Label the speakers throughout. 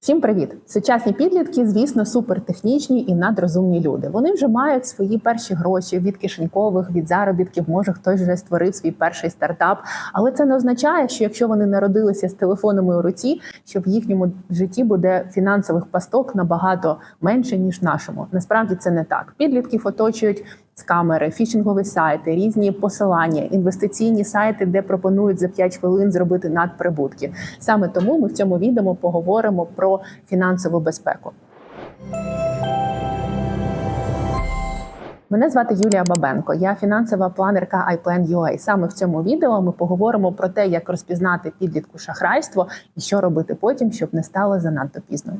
Speaker 1: Всім привіт! Сучасні підлітки, звісно, супертехнічні і надрозумні люди. Вони вже мають свої перші гроші від кишенькових, від заробітків. Може, хтось вже створив свій перший стартап. Але це не означає, що якщо вони народилися з телефонами у руці, що в їхньому житті буде фінансових пасток набагато менше ніж нашому. Насправді це не так. Підлітків оточують скамери, фішингові сайти, різні посилання, інвестиційні сайти, де пропонують за 5 хвилин зробити надприбутки. Саме тому ми в цьому відео поговоримо про фінансову безпеку. Мене звати Юлія Бабенко. Я фінансова планерка iPlan.ua. Саме в цьому відео ми поговоримо про те, як розпізнати підлітку шахрайство і що робити потім, щоб не стало занадто пізно.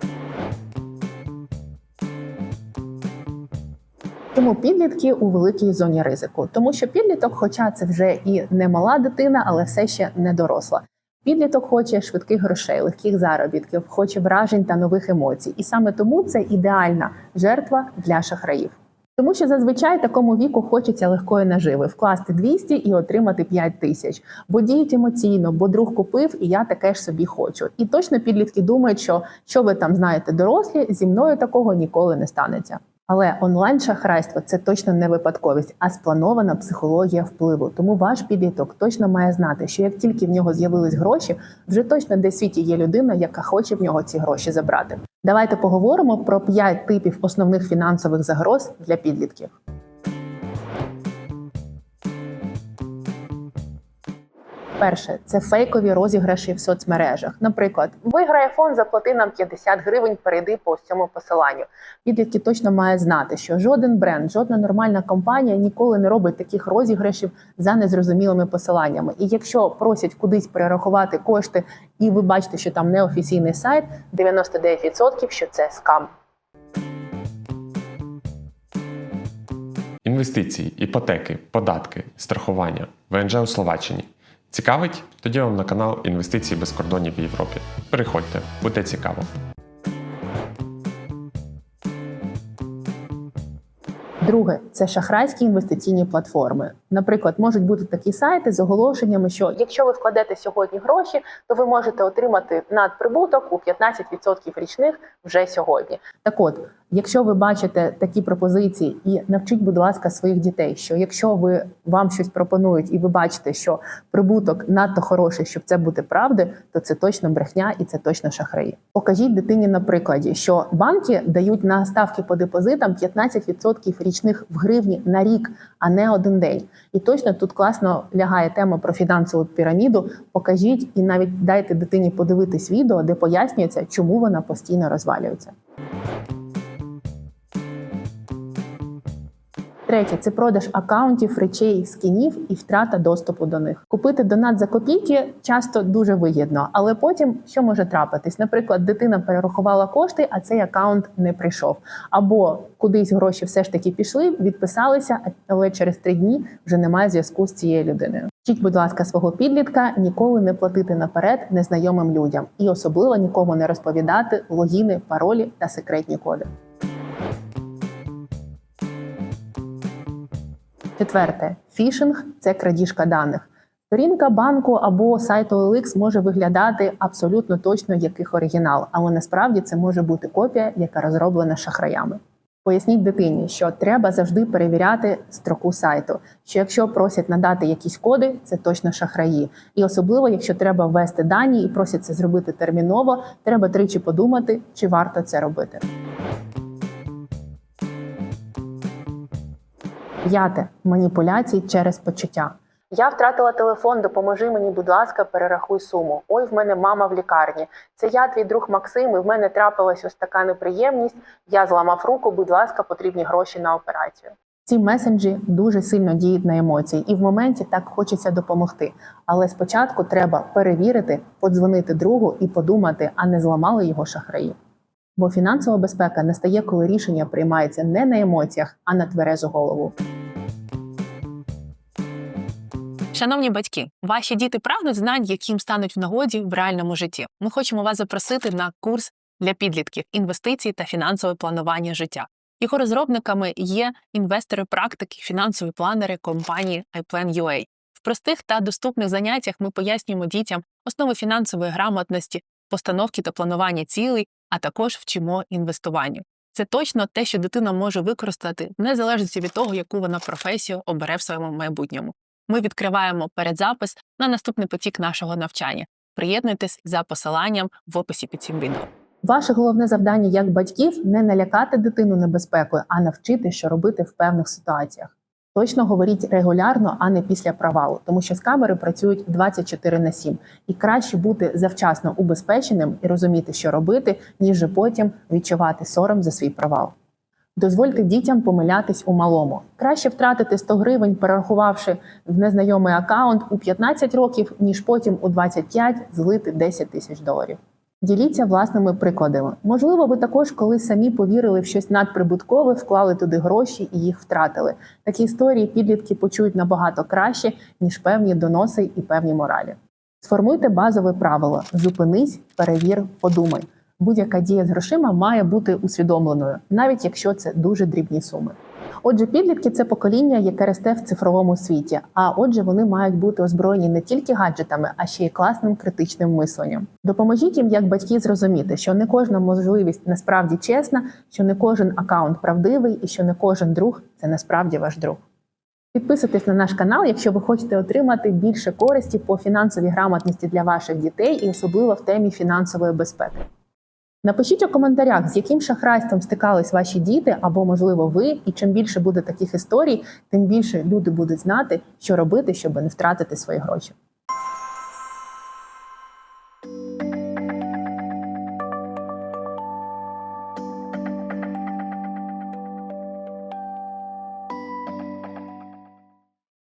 Speaker 1: Тому підлітки у великій зоні ризику, тому що підліток, хоча це вже і не мала дитина, але все ще не доросла. Підліток хоче швидких грошей, легких заробітків, хоче вражень та нових емоцій, і саме тому це ідеальна жертва для шахраїв. Тому що зазвичай такому віку хочеться легкої наживи вкласти 200 і отримати 5 тисяч. Бо діють емоційно, бо друг купив, і я таке ж собі хочу. І точно підлітки думають, що що ви там знаєте, дорослі зі мною такого ніколи не станеться. Але онлайн шахрайство це точно не випадковість, а спланована психологія впливу. Тому ваш підліток точно має знати, що як тільки в нього з'явились гроші, вже точно де в світі є людина, яка хоче в нього ці гроші забрати. Давайте поговоримо про 5 типів основних фінансових загроз для підлітків. Перше це фейкові розіграші в соцмережах. Наприклад, виграє фонд, заплати нам 50 гривень, перейди по цьому посиланню. Підлітки точно мають знати, що жоден бренд, жодна нормальна компанія ніколи не робить таких розіграшів за незрозумілими посиланнями. І якщо просять кудись перерахувати кошти, і ви бачите, що там неофіційний сайт, 99% що це скам.
Speaker 2: Інвестиції, іпотеки, податки, страхування, ВНЖ у Словаччині. Цікавить? Тоді вам на канал Інвестиції без кордонів в Європі. Переходьте, буде цікаво.
Speaker 1: Друге це шахрайські інвестиційні платформи. Наприклад, можуть бути такі сайти з оголошеннями, що якщо ви вкладете сьогодні гроші, то ви можете отримати надприбуток у 15% річних вже сьогодні. Так от, якщо ви бачите такі пропозиції, і навчіть, будь ласка, своїх дітей, що якщо ви вам щось пропонують, і ви бачите, що прибуток надто хороший, щоб це бути правди, то це точно брехня і це точно шахраї. Покажіть дитині на прикладі, що банки дають на ставки по депозитам 15% річних в гривні на рік, а не один день. І точно тут класно лягає тема про фінансову піраміду. Покажіть і навіть дайте дитині подивитись відео, де пояснюється, чому вона постійно розвалюється. Третє це продаж акаунтів, речей, скінів і втрата доступу до них. Купити донат за копійки часто дуже вигідно, але потім що може трапитись? Наприклад, дитина перерахувала кошти, а цей акаунт не прийшов. Або кудись гроші все ж таки пішли, відписалися, але через три дні вже немає зв'язку з цією людиною. Вчіть, будь ласка, свого підлітка ніколи не платити наперед незнайомим людям і особливо нікому не розповідати логіни, паролі та секретні коди. Четверте, фішинг це крадіжка даних. Сторінка банку або сайту OLX може виглядати абсолютно точно як їх оригінал, але насправді це може бути копія, яка розроблена шахраями. Поясніть дитині, що треба завжди перевіряти строку сайту. Що якщо просять надати якісь коди, це точно шахраї. І особливо, якщо треба ввести дані і просять це зробити терміново, треба тричі подумати, чи варто це робити. П'яте маніпуляції через почуття. Я втратила телефон, допоможи мені, будь ласка, перерахуй суму. Ой, в мене мама в лікарні. Це я, твій друг Максим, і в мене трапилась ось така неприємність. Я зламав руку, будь ласка, потрібні гроші на операцію. Ці месенджі дуже сильно діють на емоції, і в моменті так хочеться допомогти. Але спочатку треба перевірити, подзвонити другу і подумати, а не зламали його шахраї. Бо фінансова безпека настає, коли рішення приймається не на емоціях, а на тверезу голову.
Speaker 3: Шановні батьки, ваші діти прагнуть знань, яким стануть в нагоді в реальному житті. Ми хочемо вас запросити на курс для підлітків інвестицій та фінансове планування життя. Його розробниками є інвестори практики, фінансові планери компанії iPlan.ua. В простих та доступних заняттях ми пояснюємо дітям основи фінансової грамотності, постановки та планування цілей, а також вчимо інвестуванню. Це точно те, що дитина може використати незалежно від того, яку вона професію обере в своєму майбутньому. Ми відкриваємо передзапис на наступний потік нашого навчання. Приєднуйтесь за посиланням в описі під цим відео.
Speaker 1: Ваше головне завдання як батьків не налякати дитину небезпекою, а навчити, що робити в певних ситуаціях. Точно говоріть регулярно, а не після провалу, тому що з камери працюють 24 на 7. І краще бути завчасно убезпеченим і розуміти, що робити, ніж потім відчувати сором за свій провал. Дозвольте дітям помилятись у малому. Краще втратити 100 гривень, перерахувавши в незнайомий акаунт у 15 років, ніж потім у 25 злити 10 тисяч доларів. Діліться власними прикладами. Можливо, ви також колись самі повірили в щось надприбуткове, вклали туди гроші і їх втратили. Такі історії підлітки почують набагато краще, ніж певні доноси і певні моралі. Сформуйте базове правило: зупинись, перевір, подумай. Будь-яка дія з грошима має бути усвідомленою, навіть якщо це дуже дрібні суми. Отже, підлітки це покоління, яке росте в цифровому світі. А отже, вони мають бути озброєні не тільки гаджетами, а ще й класним критичним мисленням. Допоможіть їм, як батьки, зрозуміти, що не кожна можливість насправді чесна, що не кожен акаунт правдивий і що не кожен друг це насправді ваш друг. Підписуйтесь на наш канал, якщо ви хочете отримати більше користі по фінансовій грамотності для ваших дітей і особливо в темі фінансової безпеки. Напишіть у коментарях, з яким шахрайством стикались ваші діти або, можливо, ви. І чим більше буде таких історій, тим більше люди будуть знати, що робити, щоб не втратити свої гроші.